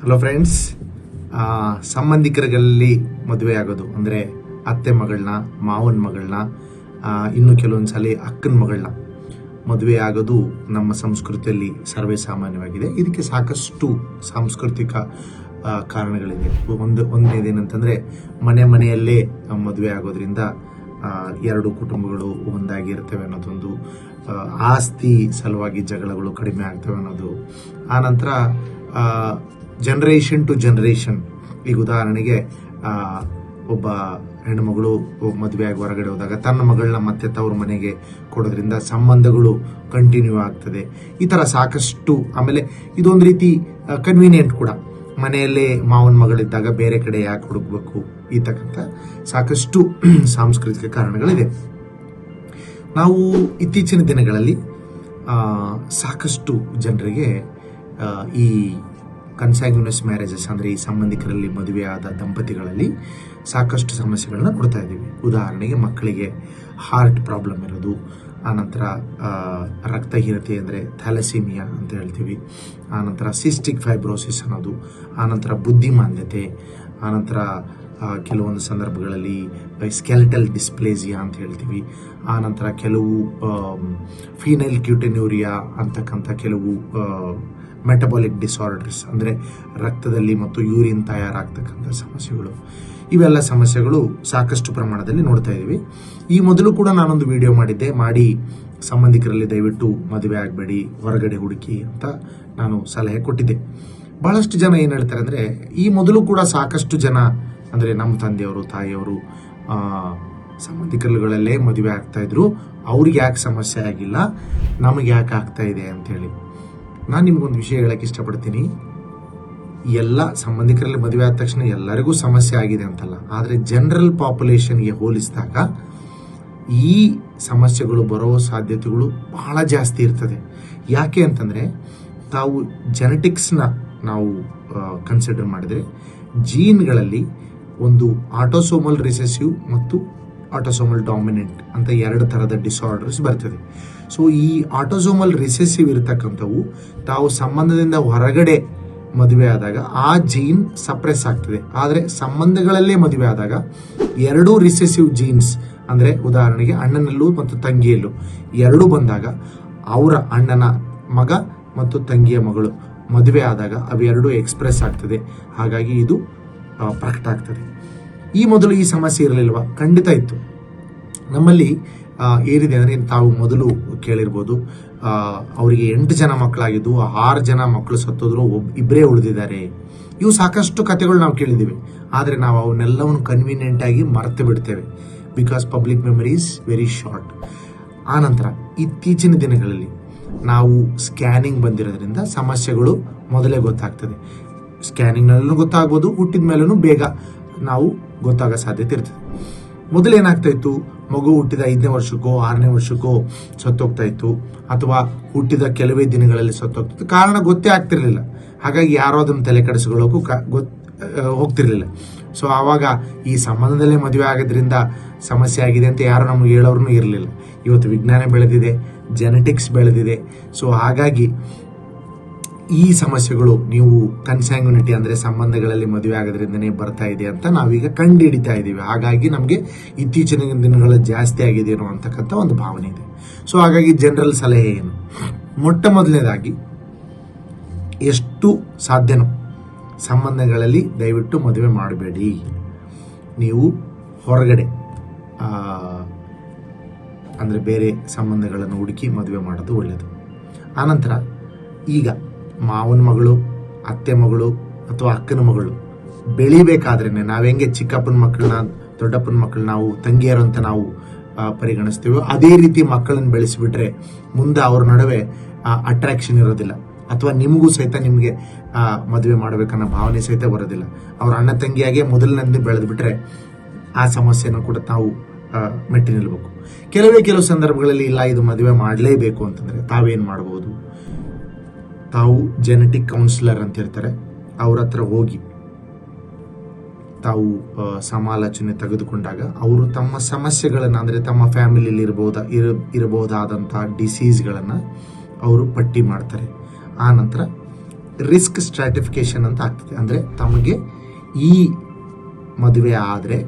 Hello friends ಸಂಬಂಧಿಕರಲ್ಲಿ ಮದುವೆ ಆಗೋದು ಅಂದರೆ ಅತ್ತೆ ಮಗಳನ್ನ ಮಾವನ ಮಗಳನ್ನ ಇನ್ನು ಕೆಲವೊಂದು ಸಲ ಅಕ್ಕನ ಮಗಳನ್ನ ಮದುವೆ ಆಗೋದು ನಮ್ಮ ಸಂಸ್ಕೃತಿಯಲ್ಲಿ ಸರ್ವೇ ಸಾಮಾನ್ಯವಾಗಿದೆ ಇದಕ್ಕೆ ಸಾಕಷ್ಟು ಸಾಂಸ್ಕೃತಿಕ ಕಾರಣಗಳಿದೆ ಒಂದು ಒಂದನೇದೇನಂತಂದರೆ ಮನೆ ಮನೆಯಲ್ಲೇ ಮದುವೆ ಆಗೋದ್ರಿಂದ ಎರಡು ಕುಟುಂಬಗಳು ಒಂದಾಗಿರ್ತವೆ ಅನ್ನೋದೊಂದು ಆ, ಆಸ್ತಿ ಸಲುವಾಗಿ ಜಗಳಗಳು ಕಡಿಮೆ ಆಗ್ತವೆ ಅನ್ನೋದು. ಆನಂತರ ಜನ್ರೇಷನ್ ಟು ಜನ್ರೇಷನ್ ಈಗ ಉದಾಹರಣೆಗೆ ಒಬ್ಬ ಹೆಣ್ಣುಮಗಳು ಮದುವೆ ಆಗಿ ಹೊರಗಡೆ ಹೋದಾಗ ತನ್ನ ಮಗಳನ್ನ ಮತ್ತೆ ತವ್ರ ಮನೆಗೆ ಕೊಡೋದ್ರಿಂದ ಸಂಬಂಧಗಳು ಕಂಟಿನ್ಯೂ ಆಗ್ತದೆ. ಈ ಥರ ಸಾಕಷ್ಟು ಆಮೇಲೆ ಇದೊಂದು ರೀತಿ ಕನ್ವೀನಿಯೆಂಟ್ ಕೂಡ. ಮನೆಯಲ್ಲೇ ಮಾವನ ಮಗಳಿದ್ದಾಗ ಬೇರೆ ಕಡೆ ಯಾಕೆ ಹುಡುಕ್ಬೇಕು? ಈ ಸಾಕಷ್ಟು ಸಾಂಸ್ಕೃತಿಕ ಕಾರಣಗಳಿದೆ ನಾವು ಇತ್ತೀಚಿನ ದಿನಗಳಲ್ಲಿ ಸಾಕಷ್ಟು ಜನರಿಗೆ ಈ ಕನ್ಸಾಗ್ಯುನಸ್ ಮ್ಯಾರೇಜಸ್ ಅಂದರೆ ಈ ಸಂಬಂಧಿಕರಲ್ಲಿ ಮದುವೆಯಾದ ದಂಪತಿಗಳಲ್ಲಿ ಸಾಕಷ್ಟು ಸಮಸ್ಯೆಗಳನ್ನ ಕೊಡ್ತಾ ಇದ್ದೀವಿ. ಉದಾಹರಣೆಗೆ ಮಕ್ಕಳಿಗೆ ಹಾರ್ಟ್ ಪ್ರಾಬ್ಲಮ್ ಇರೋದು, ಆನಂತರ ರಕ್ತಹೀನತೆ ಅಂದರೆ ಥ್ಯಾಲಸಿಮಿಯಾ ಅಂತ ಹೇಳ್ತೀವಿ, ಆನಂತರ ಸಿಸ್ಟಿಕ್ ಫೈಬ್ರೋಸಿಸ್ ಅನ್ನೋದು, ಆನಂತರ ಬುದ್ಧಿಮಾಂದ್ಯತೆ, ಆನಂತರ ಕೆಲವೊಂದು ಸಂದರ್ಭಗಳಲ್ಲಿ ಸ್ಕೆಲ್ಟಲ್ ಡಿಸ್ಪ್ಲೇಸಿಯಾ ಅಂತ ಹೇಳ್ತೀವಿ. ಆ ನಂತರ ಕೆಲವು ಫೀನೈಲ್ ಕ್ಯೂಟೆನ್ಯೂರಿಯಾ ಅಂತಕ್ಕಂಥ ಕೆಲವು ಮೆಟಬಾಲಿಕ್ ಡಿಸಾರ್ಡರ್ಸ್ ಅಂದರೆ ರಕ್ತದಲ್ಲಿ ಮತ್ತು ಯೂರಿನ್ ತಯಾರಾಗ್ತಕ್ಕಂಥ ಸಮಸ್ಯೆಗಳು. ಇವೆಲ್ಲ ಸಮಸ್ಯೆಗಳು ಸಾಕಷ್ಟು ಪ್ರಮಾಣದಲ್ಲಿ ನೋಡ್ತಾ ಇದ್ದೀವಿ. ಈ ಮೊದಲು ಕೂಡ ನಾನೊಂದು ವಿಡಿಯೋ ಮಾಡಿದ್ದೆ. ಮಾಡಿ ಸಂಬಂಧಿಕರಲ್ಲಿ ದಯವಿಟ್ಟು ಮದುವೆ ಆಗಬೇಡಿ, ಹೊರಗಡೆ ಹುಡುಕಿ ಅಂತ ನಾನು ಸಲಹೆ ಕೊಟ್ಟಿದ್ದೆ. ಬಹಳಷ್ಟು ಜನ ಏನು ಹೇಳ್ತಾರೆ ಅಂದರೆ, ಈ ಮೊದಲು ಕೂಡ ಸಾಕಷ್ಟು ಜನ ಅಂದರೆ ನಮ್ಮ ತಂದೆಯವರು, ತಾಯಿಯವರು ಸಂಬಂಧಿಕರುಗಳಲ್ಲೇ ಮದುವೆ ಆಗ್ತಾ ಇದ್ರು. ಅವ್ರಿಗೆ ಯಾಕೆ ಸಮಸ್ಯೆ ಆಗಿಲ್ಲ? ನಮಗೆ ಯಾಕೆ ಆಗ್ತಾ ಇದೆ ಅಂತೇಳಿ ನಾನು ನಿಮಗೊಂದು ವಿಷಯ ಹೇಳಕ್ಕೆ ಇಷ್ಟಪಡ್ತೀನಿ. ಎಲ್ಲ ಸಂಬಂಧಿಕರಲ್ಲಿ ಮದುವೆ ಆದ ತಕ್ಷಣ ಎಲ್ಲರಿಗೂ ಸಮಸ್ಯೆ ಆಗಿದೆ ಅಂತಲ್ಲ. ಆದರೆ ಜನರಲ್ ಪಾಪ್ಯುಲೇಷನ್ಗೆ ಹೋಲಿಸಿದಾಗ ಈ ಸಮಸ್ಯೆಗಳು ಬರೋ ಸಾಧ್ಯತೆಗಳು ಬಹಳ ಜಾಸ್ತಿ ಇರ್ತದೆ. ಯಾಕೆ ಅಂತಂದರೆ ತಾವು ಜೆನೆಟಿಕ್ಸ್ನ ನಾವು ಕನ್ಸಿಡರ್ ಮಾಡಿದರೆ ಜೀನ್ಗಳಲ್ಲಿ ಒಂದು ಆಟೋಸೋಮಲ್ ರಿಸೆಸಿವ್ ಮತ್ತು ಆಟೋಸೋಮಲ್ ಡಾಮಿನೆಂಟ್ ಅಂತ ಎರಡು ಥರದ ಡಿಸಾರ್ಡರ್ಸ್ ಬರ್ತದೆ. ಸೊ ಈ ಆಟೋಸೋಮಲ್ ರಿಸೆಸಿವ್ ಇರತಕ್ಕಂಥವು ತಾವು ಸಂಬಂಧದಿಂದ ಹೊರಗಡೆ ಮದುವೆ ಆದಾಗ ಆ ಜೀನ್ ಸಪ್ರೆಸ್ ಆಗ್ತದೆ. ಆದರೆ ಸಂಬಂಧಗಳಲ್ಲೇ ಮದುವೆ ಆದಾಗ ಎರಡೂ ರಿಸೆಸಿವ್ ಜೀನ್ಸ್ ಅಂದರೆ ಉದಾಹರಣೆಗೆ ಅಣ್ಣನಲ್ಲೂ ಮತ್ತು ತಂಗಿಯಲ್ಲೂ ಎರಡೂ ಬಂದಾಗ ಅವರ ಅಣ್ಣನ ಮಗ ಮತ್ತು ತಂಗಿಯ ಮಗಳು ಮದುವೆ ಆದಾಗ ಅವೆರಡೂ ಎಕ್ಸ್ಪ್ರೆಸ್ ಆಗ್ತದೆ. ಹಾಗಾಗಿ ಇದು ಪ್ರಕಟ ಆಗ್ತದೆ. ಈ ಮೊದಲು ಈ ಸಮಸ್ಯೆ ಇರಲಿಲ್ವಾ? ಖಂಡಿತ ಇತ್ತು. ನಮ್ಮಲ್ಲಿ ಏನಿದೆ ಅಂದರೆ ತಾವು ಮೊದಲು ಕೇಳಿರ್ಬೋದು. ಅವರಿಗೆ ಎಂಟು ಜನ ಮಕ್ಕಳಾಗಿದ್ದು, ಆರು ಜನ ಮಕ್ಕಳು ಸತ್ತೋದ್ರು, ಒಬ್ ಇಬ್ಬರೇ ಉಳಿದಿದ್ದಾರೆ. ಇವು ಸಾಕಷ್ಟು ಕಥೆಗಳು ನಾವು ಕೇಳಿದ್ದೀವಿ. ಆದರೆ ನಾವು ಅವನ್ನೆಲ್ಲವನ್ನು ಕನ್ವೀನಿಯೆಂಟಾಗಿ ಮರೆತು ಬಿಡ್ತೇವೆ. Because public memory is very short ಆನಂತರ ಇತ್ತೀಚಿನ ದಿನಗಳಲ್ಲಿ ನಾವು ಸ್ಕ್ಯಾನಿಂಗ್ ಬಂದಿರೋದ್ರಿಂದ ಸಮಸ್ಯೆಗಳು ಮೊದಲೇ ಗೊತ್ತಾಗ್ತದೆ. ಸ್ಕ್ಯಾನಿಂಗ್ನಲ್ಲೂ ಗೊತ್ತಾಗ್ಬೋದು, ಹುಟ್ಟಿದ ಮೇಲೂ ಬೇಗ ನಾವು ಗೊತ್ತಾಗೋ ಸಾಧ್ಯತೆ ಇರ್ತದೆ. ಮೊದಲು ಏನಾಗ್ತಾ ಇತ್ತು? ಮಗು ಹುಟ್ಟಿದ ಐದನೇ ವರ್ಷಕ್ಕೋ, ಆರನೇ ವರ್ಷಕ್ಕೋ ಸತ್ತೋಗ್ತಾ ಇತ್ತು. ಅಥವಾ ಹುಟ್ಟಿದ ಕೆಲವೇ ದಿನಗಳಲ್ಲಿ ಸತ್ತೋಗ್ತಿತ್ತು ಕಾರಣ ಗೊತ್ತೇ ಆಗ್ತಿರ್ಲಿಲ್ಲ. ಹಾಗಾಗಿ ಯಾರೋ ಅದನ್ನು ತಲೆ ಕೆಡಿಸ್ಕೊಳ್ಳೋಕ್ಕೂ ಕ ಗೊತ್ ಹೋಗ್ತಿರ್ಲಿಲ್ಲ. ಸೊ ಆವಾಗ ಈ ಸಂಬಂಧದಲ್ಲೇ ಮದುವೆ ಆಗೋದ್ರಿಂದ ಸಮಸ್ಯೆ ಆಗಿದೆ ಅಂತ ಯಾರು ನಮಗೆ ಹೇಳೋರು ಇರಲಿಲ್ಲ. ಇವತ್ತು ವಿಜ್ಞಾನ ಬೆಳೆದಿದೆ ಜೆನೆಟಿಕ್ಸ್ ಬೆಳೆದಿದೆ. ಸೊ ಹಾಗಾಗಿ ಈ ಸಮಸ್ಯೆಗಳು ನೀವು ಕನ್ಸ್ಯಾಂಗ್ಯುನಿಟಿ ಅಂದರೆ ಸಂಬಂಧಗಳಲ್ಲಿ ಮದುವೆ ಆಗೋದ್ರಿಂದನೇ ಬರ್ತಾ ಇದೆ ಅಂತ ನಾವೀಗ ಕಂಡು ಹಿಡಿತಾ ಇದ್ದೀವಿ. ಹಾಗಾಗಿ ನಮಗೆ ಇತ್ತೀಚಿನ ದಿನಗಳ ಜಾಸ್ತಿ ಆಗಿದೆ ಅಂತಕ್ಕಂಥ ಒಂದು ಭಾವನೆ ಇದೆ. ಸೊ ಹಾಗಾಗಿ ಜನರಲ್ ಸಲಹೆ ಏನು? ಮೊಟ್ಟ ಮೊದಲನೇದಾಗಿ ಎಷ್ಟು ಸಾಧ್ಯನೋ ಸಂಬಂಧಗಳಲ್ಲಿ ದಯವಿಟ್ಟು ಮದುವೆ ಮಾಡಬೇಡಿ. ನೀವು ಹೊರಗಡೆ ಅಂದರೆ ಬೇರೆ ಸಂಬಂಧಗಳನ್ನು ಹುಡುಕಿ ಮದುವೆ ಮಾಡೋದು ಒಳ್ಳೆಯದು ಆನಂತರ ಈಗ ಮಾವನ ಮಗಳು ಅತ್ತೆ ಮಗಳು ಅಥವಾ ಅಕ್ಕನ ಮಗಳು ಬೆಳಿಬೇಕಾದ್ರೆ ನಾವು ಹೆಂಗೆ ಚಿಕ್ಕಪ್ಪನ ಮಕ್ಕಳನ್ನ ದೊಡ್ಡಪ್ಪನ ಮಕ್ಕಳು ನಾವು ತಂಗಿಯರು ಅಂತ ನಾವು ಪರಿಗಣಿಸ್ತೀವೋ ಅದೇ ರೀತಿ ಮಕ್ಕಳನ್ನು ಬೆಳೆಸಿಬಿಟ್ರೆ ಮುಂದೆ ಅವ್ರ ನಡುವೆ ಅಟ್ರಾಕ್ಷನ್ ಇರೋದಿಲ್ಲ. ಅಥವಾ ನಿಮಗೂ ಸಹಿತ ನಿಮಗೆ ಮದುವೆ ಮಾಡಬೇಕನ್ನೋ ಭಾವನೆ ಸಹಿತ ಬರೋದಿಲ್ಲ. ಅವ್ರ ಅಣ್ಣ ತಂಗಿಯಾಗೆ ಮೊದಲಿನಿಂದ ಬೆಳೆದ್ಬಿಟ್ರೆ ಆ ಸಮಸ್ಯೆನ ಕೂಡ ಆ, ಮೆಟ್ಟಿ ನಿಲ್ಬೇಕು ಕೆಲವೇ ಕೆಲವು ಸಂದರ್ಭಗಳಲ್ಲಿ ಇಲ್ಲ ಇದು ಮದುವೆ ಮಾಡಲೇಬೇಕು ಅಂತಂದರೆ ತಾವೇನು ಮಾಡ್ಬೋದು? ತಾವು ಜೆನೆಟಿಕ್ ಕೌನ್ಸಿಲರ್ ಅಂತ ಇರ್ತಾರೆ ಅವ್ರ ಹತ್ರ ಹೋಗಿ ತಾವು ಸಮಾಲೋಚನೆ ತೆಗೆದುಕೊಂಡಾಗ ಅವರು ತಮ್ಮ ಸಮಸ್ಯೆಗಳನ್ನು, ಅಂದರೆ ತಮ್ಮ ಫ್ಯಾಮಿಲಿಯಲ್ಲಿ ಇರಬಹುದ ಇರ ಇರಬಹುದಾದಂಥ ಡಿಸೀಸ್ಗಳನ್ನು ಅವರು ಪಟ್ಟಿ ಮಾಡ್ತಾರೆ. ಆ ನಂತರ ರಿಸ್ಕ್ ಸ್ಟ್ರಾಟಿಫಿಕೇಶನ್ ಅಂತ ಆಗ್ತದೆ. ಅಂದರೆ ತಮಗೆ ಈ ಮದುವೆ ಆದರೆ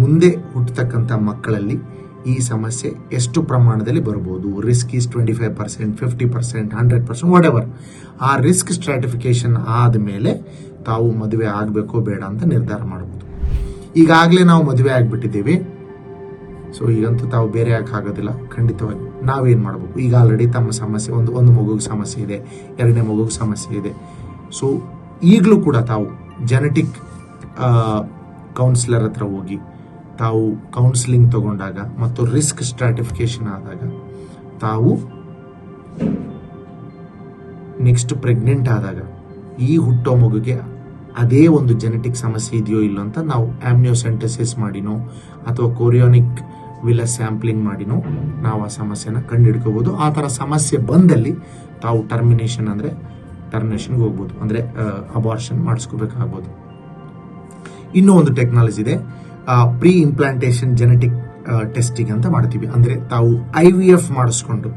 ಮುಂದೆ ಹುಟ್ಟತಕ್ಕಂಥ ಮಕ್ಕಳಲ್ಲಿ ಈ ಸಮಸ್ಯೆ ಎಷ್ಟು ಪ್ರಮಾಣದಲ್ಲಿ ಬರ್ಬೋದು? Risk is twenty five percent fifty percent hundred percent whatever ಆ ರಿಸ್ಕ್ ಸ್ಟ್ರಾಟಿಫಿಕೇಶನ್ ಆದಮೇಲೆ ತಾವು ಮದುವೆ ಆಗಬೇಕೋ ಬೇಡ ಅಂತ ನಿರ್ಧಾರ ಮಾಡ್ಬೋದು. ಈಗಾಗಲೇ ನಾವು ಮದುವೆ ಆಗಿಬಿಟ್ಟಿದ್ದೀವಿ. ಸೊ ಈಗಂತೂ ತಾವು ಬೇರೆ ಆಗೋದಿಲ್ಲ? ಖಂಡಿತವಾಗಿ ನಾವೇನು ಮಾಡಬೇಕು? ಈಗ ಆಲ್ರೆಡಿ ತಮ್ಮ ಸಮಸ್ಯೆ, ಒಂದು ಒಂದು ಮಗುಗೆ ಸಮಸ್ಯೆ ಇದೆ, ಎರಡನೇ ಮಗುಗೆ ಸಮಸ್ಯೆ ಇದೆ. ಸೊ ಈಗಲೂ ಕೂಡ ತಾವು ಜೆನೆಟಿಕ್ ಕೌನ್ಸಿಲರ್ ಹತ್ರ ಹೋಗಿ ತಾವು ಕೌನ್ಸಿಲಿಂಗ್ ತಗೊಂಡಾಗ ಮತ್ತು ರಿಸ್ಕ್ ಸ್ಟ್ರಾಟಿಫಿಕೇಶನ್ ಆದಾಗ ತಾವು ನೆಕ್ಸ್ಟ್ ಪ್ರೆಗ್ನೆಂಟ್ ಆದಾಗ ಈ ಹುಟ್ಟೋ ಮಗುಗೆ ಅದೇ ಒಂದು ಜೆನೆಟಿಕ್ ಸಮಸ್ಯೆ ಇದೆಯೋ ಇಲ್ಲೋ ಅಂತ ನಾವು ಆಮ್ನಿಯೋಸೆಂಟಸಿಸ್ ಮಾಡಿನೋ ಅಥವಾ ಕೊರಿಯೋನಿಕ್ ವಿಲ ಸ್ಯಾಂಪ್ಲಿಂಗ್ ಮಾಡಿನೋ ನಾವು ಆ ಸಮಸ್ಯೆನ ಕಂಡುಹಿಡ್ಕೋಬೋದು. ಆ ಥರ ಸಮಸ್ಯೆ ಬಂದಲ್ಲಿ ತಾವು ಟರ್ಮಿನೇಷನ್ ಅಂದರೆ ಟರ್ಮಿನೇಷನ್ಗೆ ಹೋಗ್ಬೋದು. ಅಂದರೆ ಅಬಾರ್ಷನ್ ಮಾಡಿಸ್ಕೋಬೇಕಾಗ್ಬೋದು. ಇನ್ನೂ ಒಂದು ಟೆಕ್ನಾಲಜಿ ಇದೆ. ಪ್ರೀ ಇಂಪ್ಲಾಂಟೇಷನ್ ಜೆನೆಟಿಕ್ ಟೆಸ್ಟಿಂಗ್ ಅಂತ ಮಾಡ್ತೀವಿ. ಅಂದರೆ ತಾವು ಐ ವಿ ಎಫ್ ಮಾಡಿಸ್ಕೊಂಡು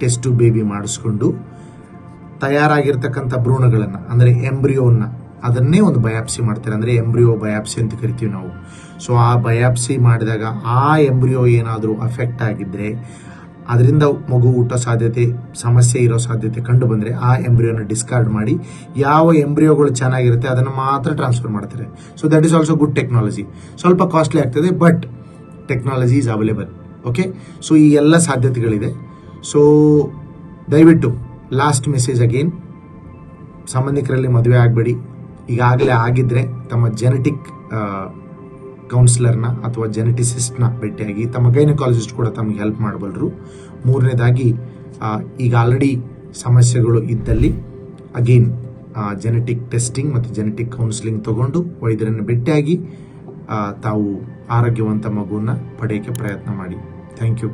ಟೆಸ್ಟು ಬೇಬಿ ಮಾಡಿಸ್ಕೊಂಡು, ತಯಾರಾಗಿರ್ತಕ್ಕಂಥ ಭ್ರೂಣಗಳನ್ನು, ಅಂದರೆ ಎಂಬ್ರಿಯೋನ ಅದನ್ನೇ ಒಂದು ಬಯಾಪ್ಸಿ ಮಾಡ್ತಾರೆ. ಅಂದರೆ ಎಂಬ್ರಿಯೋ ಬಯಾಪ್ಸಿ ಅಂತ ಕರಿತೀವಿ ನಾವು. ಸೊ ಆ ಬಯಾಪ್ಸಿ ಮಾಡಿದಾಗ ಆ ಎಂಬ್ರಿಯೋ ಏನಾದರೂ ಅಫೆಕ್ಟ್ ಆಗಿದ್ದರೆ ಅದರಿಂದ ಮಗು ಹುಟ್ಟೋ ಸಾಧ್ಯತೆ, ಸಮಸ್ಯೆ ಇರೋ ಸಾಧ್ಯತೆ ಕಂಡು ಬಂದರೆ ಆ ಎಂಬ್ರಿಯೋನ ಡಿಸ್ಕಾರ್ಡ್ ಮಾಡಿ ಯಾವ ಎಂಬ್ರಿಯೋಗಳು ಚೆನ್ನಾಗಿರುತ್ತೆ ಅದನ್ನು ಮಾತ್ರ ಟ್ರಾನ್ಸ್ಫರ್ ಮಾಡ್ತಾರೆ. So that is also good technology ಸ್ವಲ್ಪ ಕಾಸ್ಟ್ಲಿ ಆಗ್ತದೆ but technology is available okay so ಈ ಎಲ್ಲ ಸಾಧ್ಯತೆಗಳಿದೆ. ಸೊ ದಯವಿಟ್ಟು ಲಾಸ್ಟ್ ಮೆಸೇಜ್ ಅಗೇನ್ ಸಂಬಂಧಿಕರಲ್ಲಿ ಮದುವೆ ಆಗಬೇಡಿ. ಈಗಾಗಲೇ ಆಗಿದ್ದರೆ ತಮ್ಮ ಜೆನೆಟಿಕ್ ಕೌನ್ಸಿಲರ್ನ ಅಥವಾ ಜೆನೆಟಿಸಿಸ್ಟ್ನ ಭೇಟಿಯಾಗಿ ತಮ್ಮ ಗೈನಕಾಲಜಿಸ್ಟ್ ಕೂಡ ತಮಗೆ ಹೆಲ್ಪ್ ಮಾಡಬಲ್ಲರು ಮೂರನೇದಾಗಿ ಈಗ ಆಲ್ರೆಡಿ ಸಮಸ್ಯೆಗಳು ಇದ್ದಲ್ಲಿ ಅಗೇನ್ ಜೆನೆಟಿಕ್ ಟೆಸ್ಟಿಂಗ್ ಮತ್ತು ಜೆನೆಟಿಕ್ ಕೌನ್ಸಿಲಿಂಗ್ ತಗೊಂಡು ವೈದ್ಯರನ್ನು ಭೇಟಿಯಾಗಿ ತಾವು ಆರೋಗ್ಯವಂತ ಮಗುವನ್ನು ಪಡೆಯೋಕ್ಕೆ ಪ್ರಯತ್ನ ಮಾಡಿ. Thank you